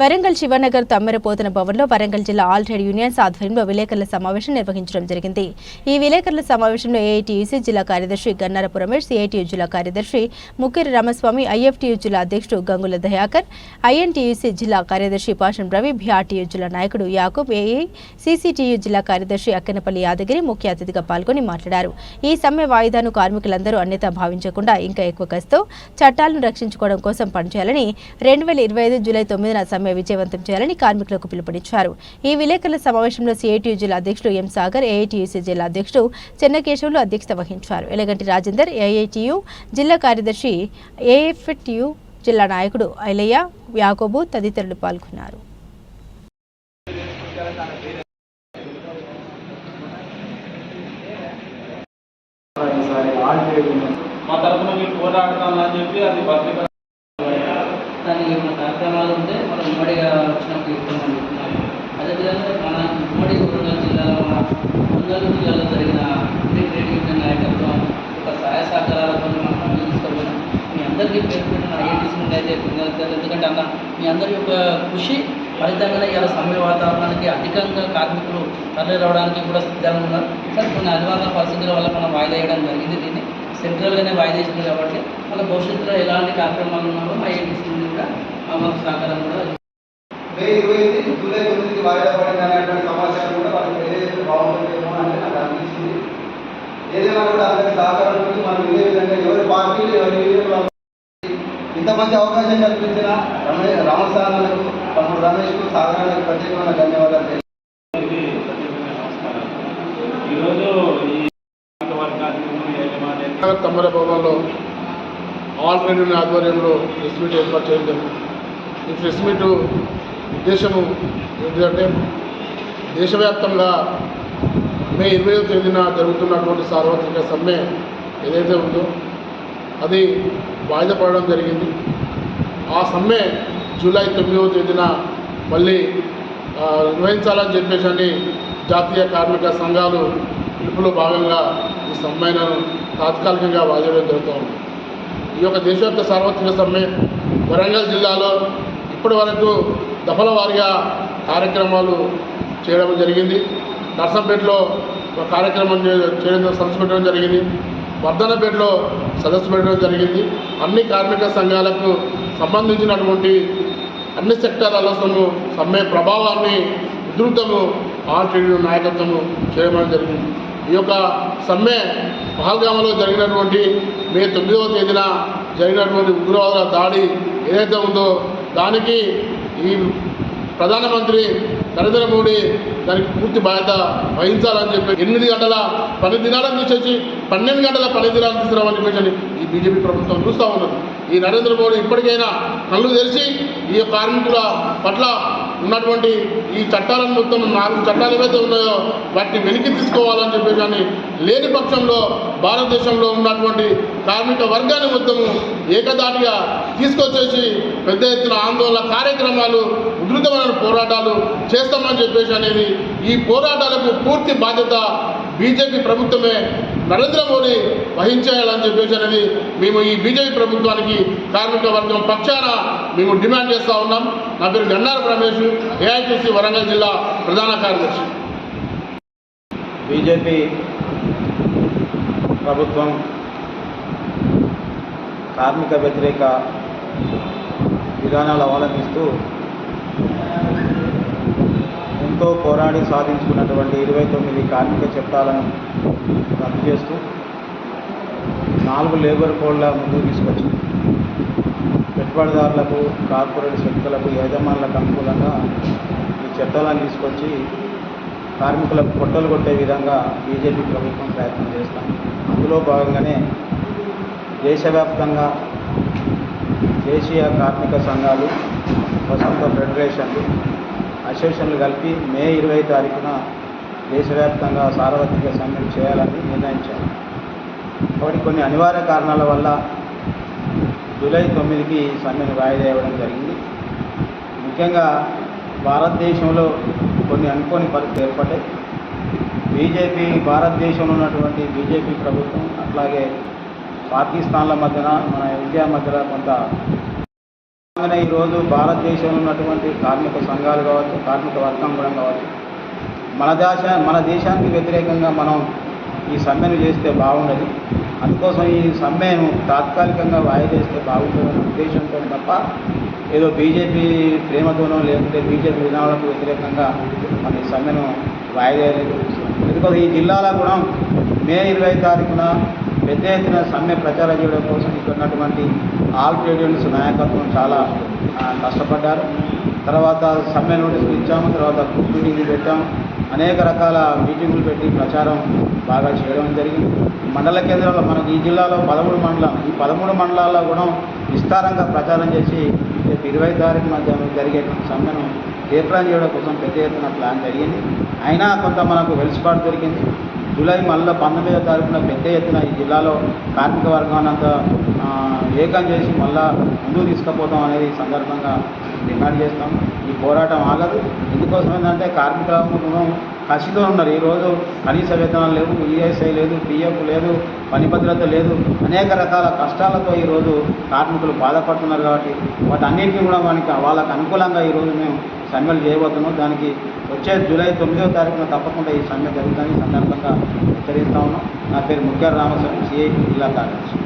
వరంగల్ శివనగర్ తమ్మెరపోతన భవన్లో వరంగల్ జిల్లా all trade unions ఆధ్వర్యంలో విలేకరుల సమావేశం నిర్వహించడం జరిగింది. ఈ విలేకరుల సమావేశంలో ఏఐటీయూసీ జిల్లా కార్యదర్శి గన్నారపు రమేష్ ఏఐటీయూ జిల్లా కార్యదర్శి ముక్కిరి రామస్వామి ఐఎఫ్టీయూ జిల్లా అధ్యక్షుడు గంగుల దయాకర్ ఐఎన్టీయూసీ జిల్లా కార్యదర్శి పాషన్ రవి బీఆర్టీయూ జిల్లా నాయకుడు యాకూబ్ ఏఐ సీసీటీయూ జిల్లా కార్యదర్శి అక్కనపల్లి యాదగిరి ముఖ్య అతిథిగా పాల్గొని మాట్లాడారు. ఈ సమ్మె వాయిదాను కార్మికులందరూ అన్యత భావించకుండా ఇంకా ఎక్కువ కస్తో చట్టాలను రక్షించుకోవడం కోసం పనిచేయాలని రెండు వేల ఇరవై ఐదు జూలై తొమ్మిదిన సమ్మె విజయవంతం చేయాలని కార్మికులకు పిలుపునిచ్చారు. ఈ విలేకరుల సమావేశంలో సిఐటియు జిల్లా అధ్యక్షుడు ఎం సాగర్ ఏఐటియుసి జిల్లా అధ్యక్షుడు చెన్నకేశవులు అధ్యక్షత వహించారు. ఎలగంటి రాజేందర్ ఏఐటియు జిల్లా కార్యదర్శి ఏఎఫ్టియు జిల్లా నాయకుడు ఐలయ్య యాకోబు తదితరులు పాల్గొన్నారు. మా తరఫున మీరు పోరాడతామని చెప్పి అది పత్రిక దానికి మన కార్యక్రమాలు ఉంటే మనం ఉమ్మడిగా వచ్చినప్పుడు ఇస్తామని చెప్తున్నాము అదేవిధంగా మన ఉమ్మడి వరంగల్ జిల్లాలో మన వరంగల్ జిల్లాలో జరిగిన ఇండియన్ ట్రేడ్ యూనియన్ నాయకత్వం ఒక సహాయ సహకారాలతో మనం తీసుకుపోయినాం మీ అందరికీ పేరు పెట్టిన అయితే కృతజ్ఞతలు. ఎందుకంటే అన్న మీ అందరి యొక్క కృషి ఫలితంగానే ఇలా సమయ వాతావరణానికి అధికంగా కార్మికులు తరలి రావడానికి కూడా సిద్ధంగా ఉన్నారు. కానీ కొన్ని అనివార్య పరిస్థితుల వల్ల మనం వాయిదా వేయడం జరిగింది దీన్ని. సెంట్రల్గానే వాయిదా వేసింది కాబట్టి మన భవిష్యత్తులో ఎలాంటి కార్యక్రమాలు ఉన్నారో ఐఐటీసీ నుండి కూడా మాకు సహకారం కూడా ఇరవై ఎనిమిది జూలై తొమ్మిదికి వాయిదా పడింది అనేటువంటి సమాచారం కూడా వాళ్ళకి తెలియజేస్తే బాగుంటుందేమో అని నాకు అనిపించింది ఏదైనా కూడా అందరికి సహకారం ఉంటుంది. మనం ఇదే విధంగా ఎవరి పార్టీలు ఎవరి మంచి అవకాశం కల్పించిన రమేష్ రామసాగర్లకు తమ్ముడు రమేష్కు సాధారణకు ప్రత్యేకమైన ధన్యవాదాలు తమ్మర భవన్లో ఆల్ ట్రేడ్ ఆధ్వర్యంలో ప్రెస్ మీట్ ఏర్పాటు చేయడం జరిగింది. ఈ ప్రెస్ మీట్ ఉద్దేశము ఏంటంటే దేశవ్యాప్తంగా మే ఇరవై తేదీన జరుగుతున్నటువంటి సార్వత్రిక సమ్మె ఏదైతే ఉందో అది వాయిదా పడడం జరిగింది. ఆ సమ్మె జూలై తొమ్మిదవ తేదీన మళ్ళీ నిర్వహించాలని చెప్పేసి అని జాతీయ కార్మిక సంఘాలు పిలుపులో భాగంగా ఈ సమ్మెను తాత్కాలికంగా వాయిదా జరుగుతూ ఉంది. ఈ యొక్క దేశవ్యాప్త సార్వత్రిక సమ్మె వరంగల్ జిల్లాలో ఇప్పటి వరకు దఫల వారీగా కార్యక్రమాలు చేయడం జరిగింది. నర్సంపేటలో ఒక కార్యక్రమం చే- చేయడం సదస్సు పెట్టడం జరిగింది. వర్ధనపేటలో సదస్సు పెట్టడం జరిగింది. అన్ని కార్మిక సంఘాలకు సంబంధించినటువంటి అన్ని సెక్టార్లలో సమ్మె ప్రభావాన్ని ఉధృతము ఆర్టీడీ నాయకత్వము చేయడం జరిగింది. ఈ యొక్క సమ్మె పహల్గామలో జరిగినటువంటి మే తొమ్మిదవ తేదీన జరిగినటువంటి ఉగ్రవాదుల దాడి ఏదైతే ఉందో దానికి ఈ ప్రధానమంత్రి నరేంద్ర మోడీ దానికి పూర్తి బాధ్యత వహించాలని చెప్పి ఎనిమిది గంటల పని దినాలను తీసేసి పన్నెండు గంటల పని దినాలను తీసుకురావాలని చెప్పేసి ఈ బీజేపీ ప్రభుత్వం చూస్తూ ఉన్నది. ఈ నరేంద్ర మోడీ ఇప్పటికైనా కళ్ళు తెరిచి ఈ కార్మికుల పట్ల ఉన్నటువంటి ఈ చట్టాలను మొత్తం నాలుగు చట్టాలు ఏవైతే ఉన్నాయో వాటిని వెనక్కి తీసుకోవాలని చెప్పేసి కానీ లేని పక్షంలో భారతదేశంలో ఉన్నటువంటి కార్మిక వర్గాన్ని మొత్తము ఏకదాటిగా తీసుకొచ్చేసి పెద్ద ఎత్తున ఆందోళన కార్యక్రమాలు ఉధృతమైన పోరాటాలు చేస్తామని చెప్పేసి అనేది ఈ పోరాటాలకు పూర్తి బాధ్యత బీజేపీ ప్రభుత్వమే నరేంద్ర మోడీ వహించేయాలని చెప్పేసి అనేది మేము ఈ బీజేపీ ప్రభుత్వానికి కార్మిక వర్గం పక్షాన మేము డిమాండ్ చేస్తూ ఉన్నాం. నా పేరు గన్నారపు రమేష్ ఏఐటీసీ వరంగల్ జిల్లా ప్రధాన కార్యదర్శి. బీజేపీ ప్రభుత్వం కార్మిక వ్యతిరేక విధానాలు అవలంబిస్తూ ఎంతో పోరాడి సాధించుకున్నటువంటి ఇరవై తొమ్మిది కార్మిక చట్టాలను రద్దు చేస్తూ నాలుగు లేబర్ కోడ్ల ముందుకు తీసుకొచ్చింది. పెట్టుబడిదారులకు కార్పొరేట్ శక్తులకు యజమానులకు అనుకూలంగా ఈ చట్టాలను తీసుకొచ్చి కార్మికులకు పొట్టలు కొట్టే విధంగా బీజేపీ ప్రభుత్వం ప్రయత్నం చేస్తాం అందులో భాగంగానే దేశవ్యాప్తంగా దేశీయ కార్మిక సంఘాలు వసంత ఫెడరేషన్లు అసోసియేషన్లు కలిపి మే ఇరవై తారీఖున దేశవ్యాప్తంగా సార్వత్రిక సమ్మె చేయాలని నిర్ణయించారు. కాబట్టి కొన్ని అనివార్య కారణాల వల్ల జూలై తొమ్మిదికి సమ్మెను వాయిదా ఇవ్వడం జరిగింది. ముఖ్యంగా భారతదేశంలో కొన్ని అనుకోని పరిస్థితులు ఏర్పడ్డాయి. బీజేపీ భారతదేశంలో ఉన్నటువంటి బీజేపీ ప్రభుత్వం అట్లాగే పాకిస్తాన్ల మధ్యన మన ఇండియా మధ్యన కొంత అలాగే ఈరోజు భారతదేశంలో ఉన్నటువంటి కార్మిక సంఘాలు కావచ్చు కార్మిక వర్గం కూడా కావచ్చు మన దేశ మన దేశానికి వ్యతిరేకంగా మనం ఈ సమ్మెను చేస్తే బాగుండదు. అందుకోసం ఈ సమ్మెను తాత్కాలికంగా వాయిదేస్తే బాగుంటుందనే ఉద్దేశంతో తప్ప ఏదో బీజేపీ ప్రేమతోనో లేకుంటే బీజేపీ విధానాలకు వ్యతిరేకంగా మన ఈ సమ్మెను వాయిదేయలేదు. ఎందుకంటే ఈ జిల్లాలో కూడా మే ఇరవై తారీఖున పెద్ద ఎత్తున సమ్మె ప్రచారం చేయడం కోసం ఇక్కడ ఉన్నటువంటి ఆల్ ట్రేడియన్స్ నాయకత్వం చాలా కష్టపడ్డారు. తర్వాత సమ్మె నోటీసులు ఇచ్చాము తర్వాత గ్రూప్ మీటింగ్లు పెట్టాము. అనేక రకాల మీటింగులు పెట్టి ప్రచారం బాగా చేయడం జరిగింది. మండల కేంద్రాల్లో మనకు ఈ జిల్లాలో పదమూడు మండలం ఈ పదమూడు మండలాల్లో కూడా విస్తారంగా ప్రచారం చేసి రేపు ఇరవై తారీఖు మధ్య జరిగేటువంటి సమ్మెను జయప్రదం చేయడం కోసం పెద్ద ఎత్తున ప్లాన్ జరిగింది. అయినా కొంత మనకు వెలుసుబాటు దొరికింది. జూలై మళ్ళీ పంతొమ్మిదో తారీఖున పెద్ద ఎత్తున ఈ జిల్లాలో కార్మిక వర్గాన్ని అంతా ఏకం చేసి మళ్ళా ముందుకు తీసుకుపోతాం అనేది ఈ సందర్భంగా డిమాండ్ చేస్తాం. ఈ పోరాటం ఆగదు. ఎందుకోసం ఏంటంటే కార్మికులను కసిలో ఉన్నారు. ఈరోజు కనీస వేతనాలు లేవు ఈఎస్ఐ లేదు పిఎఫ్ లేదు పని భద్రత లేదు. అనేక రకాల కష్టాలతో ఈరోజు కార్మికులు బాధపడుతున్నారు కాబట్టి వాటన్నిటికీ కూడా మనకి వాళ్ళకు అనుకూలంగా ఈరోజు మేము సమ్మెలు చేయబోతున్నాం. దానికి వచ్చే జూలై తొమ్మిదవ తారీఖున తప్పకుండా ఈ సమ్మె జరుగుతుందని సందర్భంగా హెచ్చరిస్తా ఉన్నాం. నా పేరు ముఖ్య రామస్వామి సిఐ జిల్లా కార్యదర్శి.